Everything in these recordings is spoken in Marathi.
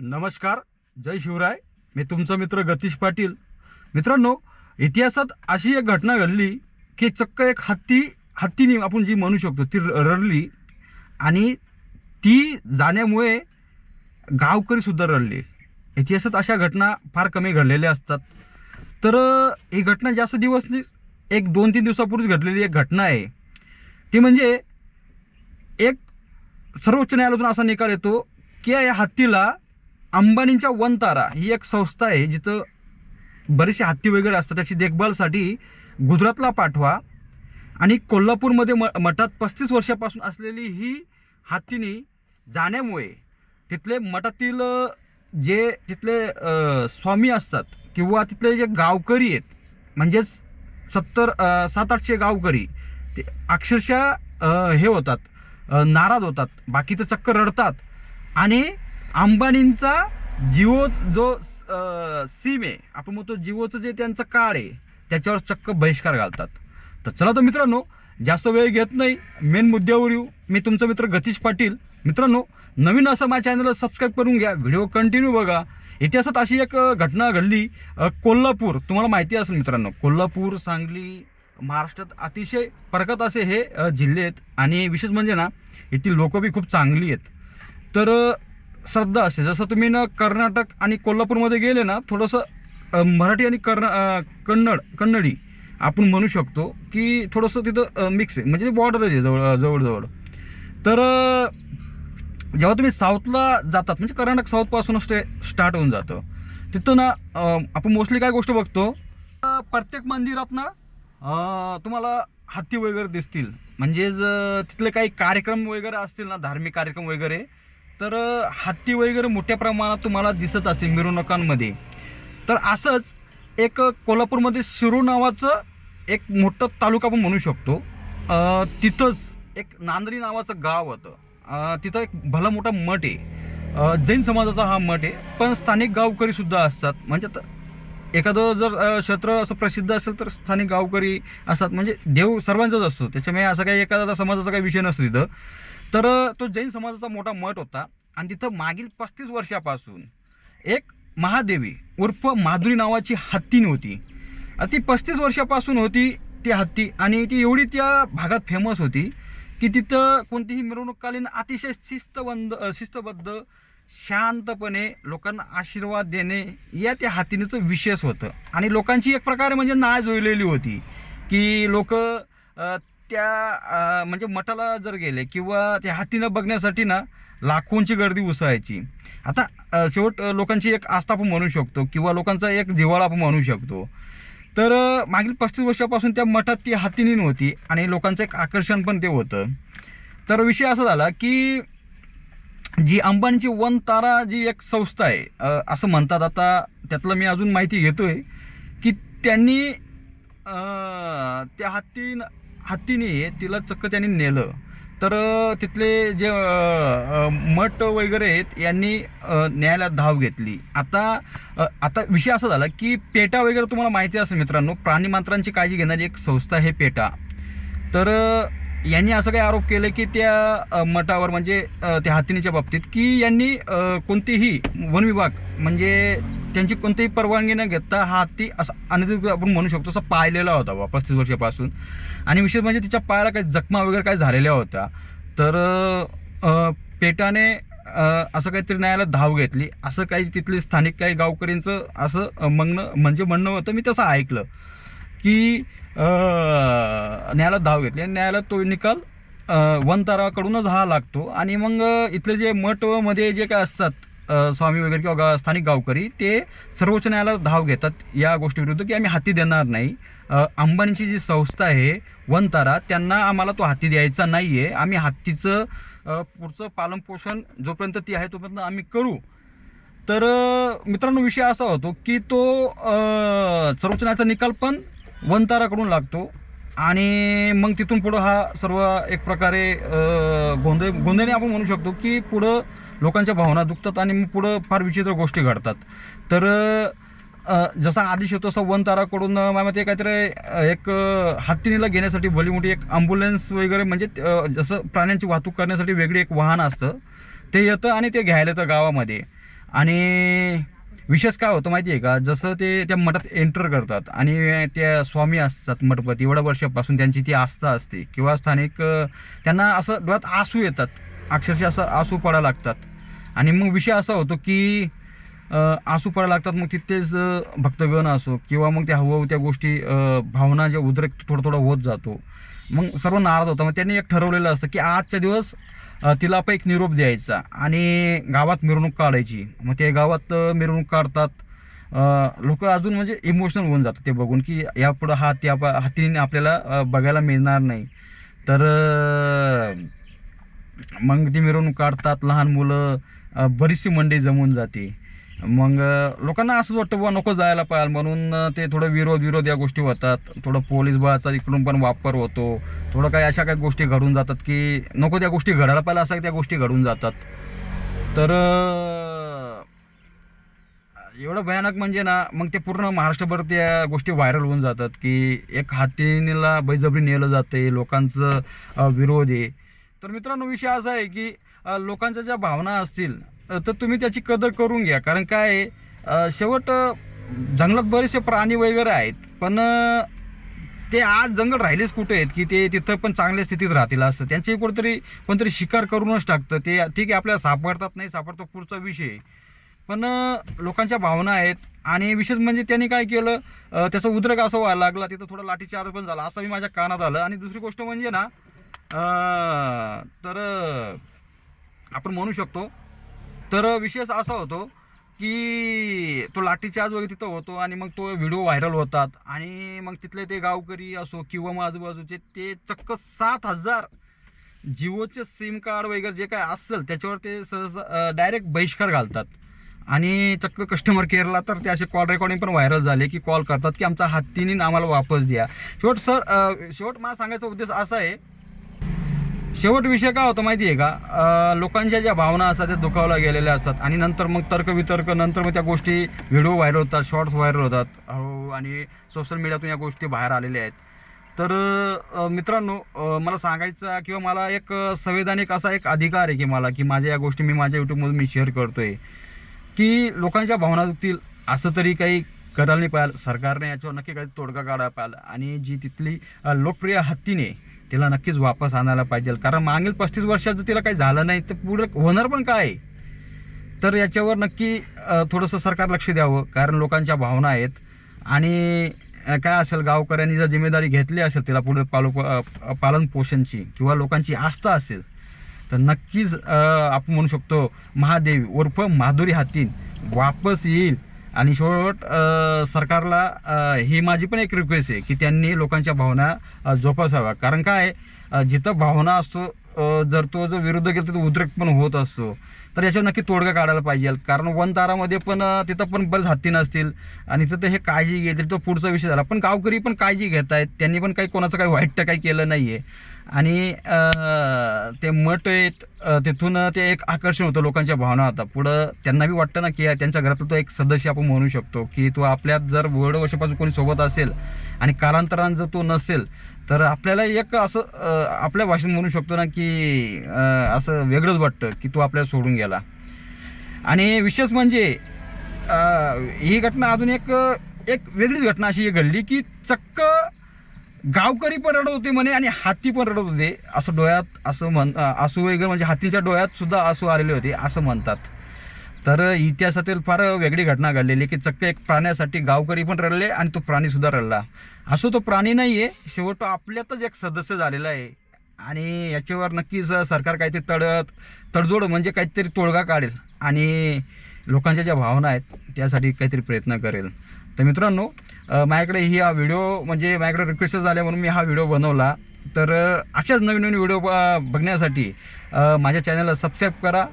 नमस्कार जय शिवराय. मी तुमचा मित्र गतीश पाटील. मित्रांनो इतिहासात अशी एक घटना घडली की चक्क एक हत्ती हत्तीने आपण जी म्हणू शकतो ती र- रडली आणि ती जाण्यामुळे गावकरीसुद्धा रडले. इतिहासात अशा घटना फार कमी घडलेल्या असतात. तर ही घटना जास्त दिवस एक दोन तीन दिवसापूर्वीच घडलेली एक घटना आहे. ती म्हणजे एक सर्वोच्च न्यायालयातून असा निकाल येतो की या हत्तीला अंबानींच्या वनतारा ही एक संस्था आहे जिथं बरेचसे हत्ती वगैरे असतात. त्याची देखभालसाठी गुजरातला पाठवा आणि कोल्हापूरमध्ये म मठात पस्तीस वर्षापासून असलेली ही हत्तीनी जाण्यामुळे तिथले मठातील जे तिथले स्वामी असतात किंवा तिथले जे गावकरी आहेत म्हणजेच सत्तर सात आठशे गावकरी ते अक्षरशः हे होतात नाराज होतात. बाकी तर चक्कर रडतात आणि अंबानींचा जिओ जो सीम सिम आहे आपण म्हणतो जिओचं जे त्यांचं कार्ड आहे त्याच्यावर चक्क बहिष्कार घालतात. तर चला तर मित्रांनो जास्त वेळ घेत नाही मेन मुद्द्यावर येऊ. मी तुमचा मित्र गतीश पाटील. मित्रांनो नवीन असं माझ्या चॅनलला सबस्क्राईब करून घ्या. व्हिडिओ कंटिन्यू बघा. इतिहासात अशी एक घटना घडली कोल्हापूर. तुम्हाला माहिती असेल मित्रांनो कोल्हापूर सांगली महाराष्ट्रात अतिशय प्रगत असे हे जिल्हे आहेत. आणि विशेष म्हणजे ना येथील लोक बी खूप चांगली आहेत. तर श्रद्धा असते. जसं तुम्ही ना कर्नाटक आणि कोल्हापूरमध्ये गेले ना थोडंसं मराठी आणि कर्ना कन्नड कन्नडी आपण म्हणू शकतो की थोडंसं तिथं मिक्स आहे. म्हणजे बॉर्डरच आहे जवळ जवळजवळ. तर जेव्हा तुम्ही साऊथला जातात म्हणजे कर्नाटक साऊथपासूनच स्टे स्टार्ट होऊन जातं. तिथं ना आपण मोस्टली काय गोष्ट बघतो? प्रत्येक मंदिरात ना तुम्हाला हत्ती वगैरे दिसतील. म्हणजेच तिथले काही कार्यक्रम वगैरे असतील ना धार्मिक कार्यक्रम वगैरे तर हत्ती वगैरे मोठ्या प्रमाणात तुम्हाला दिसत असते मिरवणुकांमध्ये. तर असंच एक कोल्हापूरमध्ये शिरू नावाचं एक मोठं तालुका आपण म्हणू शकतो. तिथंच एक नांदरी नावाचं गाव होतं. तिथं एक भला मोठा मठ आहे. जैन समाजाचा हा मठ आहे. पण स्थानिक गावकरीसुद्धा असतात. म्हणजे आता एखादं जर क्षेत्र असं प्रसिद्ध असेल तर स्थानिक गावकरी असतात. म्हणजे देव सर्वांचाच असतो. त्याच्यामुळे असं काही एखादा समाजाचा काही विषय नसतो तिथं. तर तो जैन समाजाचा मोठा मठ होता. आणि तिथं मागील पस्तीस वर्षापासून एक महादेवी उर्फ माधुरी नावाची हत्तीन होती. ती पस्तीस वर्षापासून होती ती हत्ती. आणि ती एवढी त्या भागात फेमस होती की तिथं कोणतीही मिरवणूककालीन अतिशय शिस्तबंद शिस्तबद्ध शांतपणे लोकांना आशीर्वाद देणे या त्या हातीनेचं विशेष होतं. आणि लोकांची एक प्रकारे म्हणजे नाळ जोडलेली होती की लोक त्या म्हणजे मठाला जर गेले किंवा त्या हातीनं बघण्यासाठी ना लाखोंची गर्दी उसळायची. आता शेवट लोकांची एक आस्था आपण म्हणू शकतो किंवा लोकांचा एक जिव्हाळा आपण म्हणू शकतो. तर मागील पस्तीस वर्षापासून त्या मठात ती हातीनीन होती आणि लोकांचं एक आकर्षण पण ते होतं. तर विषय असा झाला की जी अंबानीची वन तारा जी एक संस्था आहे असं म्हणतात आता त्यातलं मी अजून माहिती घेतो आहे की त्यांनी त्या हत्ती हत्तीने तिला चक्क त्यांनी नेलं. तर तिथले जे मठ वगैरे आहेत यांनी न्यायालयात धाव घेतली. आता आता विषय असा झाला की पेटा वगैरे तुम्हाला माहिती असेल मित्रांनो प्राणीमात्रांची काळजी घेणारी एक संस्था आहे पेटा. तर यांनी असं काही आरोप केले की त्या मठावर म्हणजे त्या हातीनीच्या बाबतीत की यांनी कोणतीही वन विभाग म्हणजे त्यांची कोणतीही परवानगी न घेता हा हत्ती असा अनधिकृत आपण म्हणू शकतो असा पाहिलेला होता बा पस्तीस वर्षापासून. आणि विशेष म्हणजे तिच्या पायाला काही जखमा वगैरे काही झालेल्या होत्या. तर पेटाने असं काहीतरी न्यायालयात धाव घेतली. असं काही तिथले स्थानिक काही गावकऱ्यांचं असं म्हणणं म्हणजे म्हणणं होतं. मी तसं ऐकलं की न्यायालयात धाव घेतली. आणि न्यायालयात तो निकाल वनताराकडूनच हा लागतो. आणि मग इथले जे मठमध्ये जे काय असतात स्वामी वगैरे किंवा गा स्थानिक गावकरी ते सर्वोच्च न्यायालयात धाव घेतात या गोष्टीविरुद्ध की आम्ही हाती देणार नाही. अंबानीची जी संस्था आहे वनतारा त्यांना आम्हाला तो हाती द्यायचा नाही आहे आम्ही हत्तीचं पुढचं पालनपोषण जोपर्यंत ती आहे तोपर्यंत आम्ही करू. तर मित्रांनो विषय असा होतो की तो सर्वोच्च न्यायालयाचा निकाल पण वनताराकडून लागतो. आणि मग तिथून पुढं हा सर्व एक प्रकारे गोंधळ गोंधळी आपण म्हणू शकतो की पुढं लोकांच्या भावना दुखतात आणि मग पुढं फार विचित्र गोष्टी घडतात. तर जसा आदेश येतो तसा वनताराकडून अ, मते काहीतरी एक हत्तीनीला घेण्यासाठी भली मोठी एक ॲम्ब्युलन्स वगैरे म्हणजे जसं प्राण्यांची वाहतूक करण्यासाठी वेगळी एक वाहन असतं. ते येतं आणि ते घ्यायला येतं गावामध्ये. आणि विशेष काय होतं माहिती आहे का? जसं ते त्या मठात एंटर करतात आणि त्या स्वामी असतात मठपती. एवढ्या वर्षापासून त्यांची ती आस्था असते. किंवा स्थानिक त्यांना असं डोळ्यात आसू येतात. अक्षरशः असं आसू पडायला लागतात. आणि मग विषय असा होतो की आसू पडायला लागतात. मग तिथेच भक्तगण असो किंवा मग त्या हवं त्या गोष्टी भावना ज्या उद्रेक थोडं थोडं होत जातो. मग सर्व नाराज होता मग त्यांनी एक ठरवलेलं असतं की आजच्या दिवस तिला पण एक निरोप द्यायचा. आणि गावात मिरवणूक काढायची. मग ते गावात मिरवणूक काढतात. लोक अजून म्हणजे इमोशनल होऊन जातात ते बघून की यापुढं हा त्या हातीने आपल्याला बघायला मिळणार नाही. तर मग ती मिरवणूक काढतात. लहान मुलं बरीचशी मंडई जमून जाते. मग लोकांना असंच वाटतं बुवा नको जायला पाहिजे. म्हणून ते थोडं विरोध विरोध या गोष्टी होतात. थोडं पोलीस बळाचा इकडून पण वापर होतो. थोडं काही अशा काही गोष्टी घडून जातात की नको त्या गोष्टी घडायला पाहिजे अशा त्या गोष्टी घडून जातात. तर एवढं भयानक म्हणजे ना मग ते पूर्ण महाराष्ट्रभर त्या गोष्टी व्हायरल होऊन जातात की एक हातीला बैजबरी नेलं जाते लोकांचं विरोध आहे. तर मित्रांनो विषय असा आहे की लोकांच्या ज्या भावना असतील तर तुम्ही त्याची कदर करून घ्या. कारण काय आहे, शेवट जंगलात बरेचसे प्राणी वगैरे आहेत पण ते आज जंगल राहिलेच कुठे आहेत की ते तिथं पण चांगल्या स्थितीत राहतील असं. त्यांची कुठेतरी कोणतरी शिकार करूनच टाकतं. ते ठीक आहे आपल्याला सापडतात नाही सापडतो पुढचा विषय आहे. पण लोकांच्या भावना आहेत आणि विशेष म्हणजे त्यांनी काय केलं त्याचा उद्रेक असं व्हायला लागला तिथं थोडा लाठीचार्ज पण झाला असं मी माझ्या कानात आलं. आणि दुसरी गोष्ट म्हणजे ना तर आपण म्हणू शकतो तर विशेष असा होतो की तो लाठीचार्ज वगैरे तिथं होतो आणि मग तो व्हिडिओ व्हायरल होतात. आणि मग तिथले ते गावकरी असो किंवा मग आजूबाजूचे ते चक्क सात हजार जिओचे सिम कार्ड वगैरे जे काय असेल त्याच्यावर ते सहज डायरेक्ट बहिष्कार घालतात. आणि चक्क कस्टमर केअरला तर ते असे कॉल रेकॉर्डिंग पण व्हायरल झाले की कॉल करतात की आमचा हत्तीने आम्हाला वापस द्या. शेवट सर शेवट मला सांगायचा उद्देश असा आहे शेवट विषय काय होतं माहिती आहे का लोकांच्या ज्या भावना असतात त्या दुखावल्या गेलेल्या असतात. आणि नंतर मग तर्कवितर्क नंतर मग त्या गोष्टी व्हिडिओ व्हायरल होतात शॉर्ट्स व्हायरल होतात. अहो आणि सोशल मीडियातून या गोष्टी बाहेर आलेल्या आहेत. तर मित्रांनो मला सांगायचा किंवा मला एक संवैधानिक असा एक अधिकार आहे की मला की माझ्या या गोष्टी मी माझ्या यूट्यूबमधून मी शेअर करतो आहे की लोकांच्या भावना दुखतील असं तरी काही करायला नाही पाहिजे. सरकारने याच्यावर नक्की काही तोडगा काढायला पाहिजे. आणि जी तिथली लोकप्रिय हत्तीने तिला नक्कीच वापस आणायला पाहिजे. कारण मागील पस्तीस वर्षात जर तिला काही झालं नाही तर पुढे होणार पण काय? आहे? तर याच्यावर नक्की थोडंसं सरकार लक्ष द्यावं. कारण लोकांच्या भावना आहेत. आणि काय असेल गावकऱ्यांनी जर जिम्मेदारी घेतली असेल तिला पुढे पालो पालन पोषणची किंवा लोकांची आस्था असेल तर नक्कीच आपण म्हणू शकतो महादेवी उर्फ माधुरी हातीन वापस येईल. आणि शेवट सरकारला ही माझी पण एक रिक्वेस्ट आहे की त्यांनी लोकांच्या भावना जोपासाव्या. कारण काय जिथं भावना असतो जर तो जर विरुद्ध गेला तिथं उद्रेक पण होत असतो. तर याच्यावर नक्की तोडगा काढायला पाहिजे. कारण वन तारामध्ये पण तिथं पण बरेच हत्ती नसतील. आणि तिथं हे काळजी घेतील तो पुढचा विषय झाला. पण गावकरी पण काळजी घेत आहेत त्यांनी पण काही कोणाचं काही वाईट काही केलं नाही आहे आणि ते मठ येत तिथून ते एक आकर्षण होतं लोकांच्या भावना आता पुढं त्यांना बी वाटतं ना की त्यांच्या घरातला तो एक सदस्य आपण म्हणू शकतो की तो आपल्यात जर वड वर्षापासून कोणी सोबत असेल आणि कालांतरानं जर तो नसेल तर आपल्याला एक असं आपल्या भाषेत म्हणू शकतो ना की असं वेगळंच वाटतं की तो आपल्याला सोडून गेला. आणि विशेष म्हणजे ही घटना अजून एक एक वेगळीच घटना अशी घडली की चक्क गावकरी पण रडत होते म्हणे आणि हाती पण रडत होते. असं डोळ्यात असं म्हण आसू वगैरे म्हणजे हातीच्या डोळ्यात सुद्धा आसू आलेले होते असं म्हणतात. तर इतिहासातील फार वेगळी घटना घडलेली की चक्क एक प्राण्यासाठी गावकरी पण रडले आणि तो प्राणी सुद्धा रडला. असो तो प्राणी नाही आहे शेवट तो आपल्यातच एक सदस्य झालेला आहे. आणि याच्यावर नक्कीच सरकार काहीतरी तडत तडजोड म्हणजे काहीतरी तोडगा काढेल आणि लोकांच्या ज्या भावना आहेत त्यासाठी काहीतरी प्रयत्न करेल. तर मित्रांनो माझ्याकडे ही हा व्हिडिओ म्हणजे माझ्याकडे रिक्वेस्ट झाल्या म्हणून मी हा व्हिडिओ बनवला. तर अशाच नवीन नवीन व्हिडिओ बघण्यासाठी माझ्या चॅनलला सबस्क्राईब करा.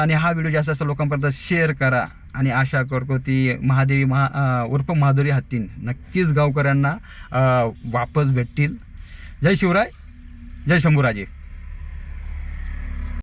आणि हा व्हिडिओ जास्त जास्त लोकांपर्यंत शेअर करा. आणि आशा करतो ती महादेवी महा उर्फ माधुरी हत्तीन नक्कीच गावकऱ्यांना वापस भेटतील. जय शिवराय जय शंभूराजे.